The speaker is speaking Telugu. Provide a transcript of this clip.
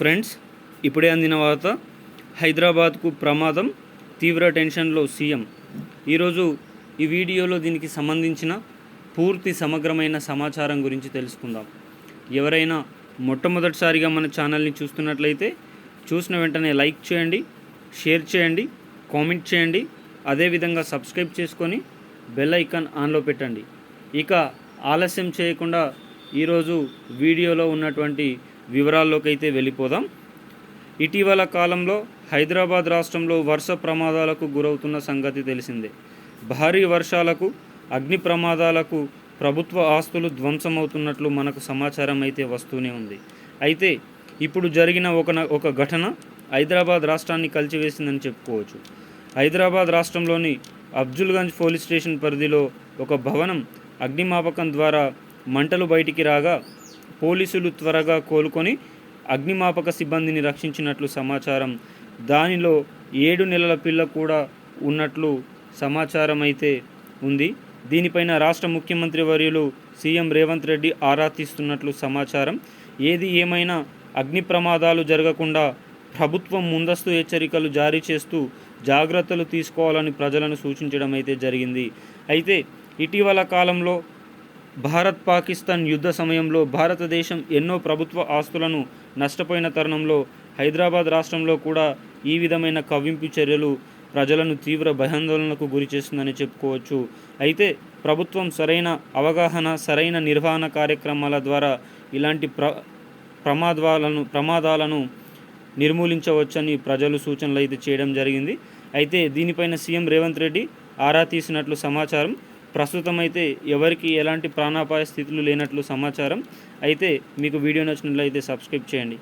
ఫ్రెండ్స్ ఇప్పుడే అందిన వార్త హైదరాబాద్కు ప్రమాదం తీవ్ర టెన్షన్లో సీఎం. ఈరోజు ఈ వీడియోలో దీనికి సంబంధించిన పూర్తి సమగ్రమైన సమాచారం గురించి తెలుసుకుందాం. ఎవరైనా మొట్టమొదటిసారిగా మన ఛానల్ని చూస్తున్నట్లయితే చూసిన వెంటనే లైక్ చేయండి షేర్ చేయండి కామెంట్ చేయండి అదేవిధంగా సబ్స్క్రైబ్ చేసుకొని బెల్ ఐకాన్ ఆన్లో పెట్టండి. ఇక ఆలస్యం చేయకుండా ఈరోజు వీడియోలో ఉన్నటువంటి వివరాల్లోకి అయితే వెళ్ళిపోదాం. ఇటీవల కాలంలో హైదరాబాద్ రాష్ట్రంలో వర్ష ప్రమాదాలకు గురవుతున్న సంగతి తెలిసిందే. భారీ వర్షాలకు అగ్ని ప్రమాదాలకు ప్రభుత్వ ఆస్తులు ధ్వంసమవుతున్నట్లు మనకు సమాచారం అయితే వస్తూనే ఉంది. అయితే ఇప్పుడు జరిగిన ఒక ఒక ఘటన హైదరాబాద్ రాష్ట్రాన్ని కలిచివేసిందని చెప్పుకోవచ్చు. హైదరాబాద్ రాష్ట్రంలోని అబ్జుల్గంజ్ పోలీస్ స్టేషన్ పరిధిలో ఒక భవనం అగ్నిమాపకం ద్వారా మంటలు బయటికి రాగా పోలీసులు త్వరగా కోలుకొని అగ్నిమాపక సిబ్బందిని రక్షించినట్లు సమాచారం. దానిలో ఏడు నెలల పిల్ల కూడా ఉన్నట్లు సమాచారం అయితే ఉంది. దీనిపైన రాష్ట్ర ముఖ్యమంత్రి వర్యులు సీఎం రేవంత్ రెడ్డి ఆరా తీస్తున్నట్లు సమాచారం. ఏది ఏమైనా అగ్ని ప్రమాదాలు జరగకుండా ప్రభుత్వం ముందస్తు హెచ్చరికలు జారీ చేస్తూ జాగ్రత్తలు తీసుకోవాలని ప్రజలను సూచించడం అయితే జరిగింది. అయితే ఇటీవల కాలంలో భారత్ పాకిస్తాన్ యుద్ధ సమయంలో భారతదేశం ఎన్నో ప్రభుత్వ ఆస్తులను నష్టపోయిన తరుణంలో హైదరాబాద్ రాష్ట్రంలో కూడా ఈ విధమైన కవ్వింపు చర్యలు ప్రజలను తీవ్ర భయాందోళనకు గురి చేస్తుందని చెప్పుకోవచ్చు. అయితే ప్రభుత్వం సరైన అవగాహన సరైన నిర్వహణ కార్యక్రమాల ద్వారా ఇలాంటి ప్ర ప్రమాదాలను ప్రమాదాలను నిర్మూలించవచ్చని ప్రజలు సూచనలు అయితే చేయడం జరిగింది. అయితే దీనిపైన సీఎం రేవంత్ రెడ్డి ఆరా తీసినట్లు సమాచారం ప్రస్తుతం అయితే ఎవరికి ఎలాంటి ప్రాణాపాయ స్థితులు లేనట్లు సమాచారం అయితే మీకు వీడియో నచ్చినట్లయితే సబ్స్క్రైబ్ చేయండి.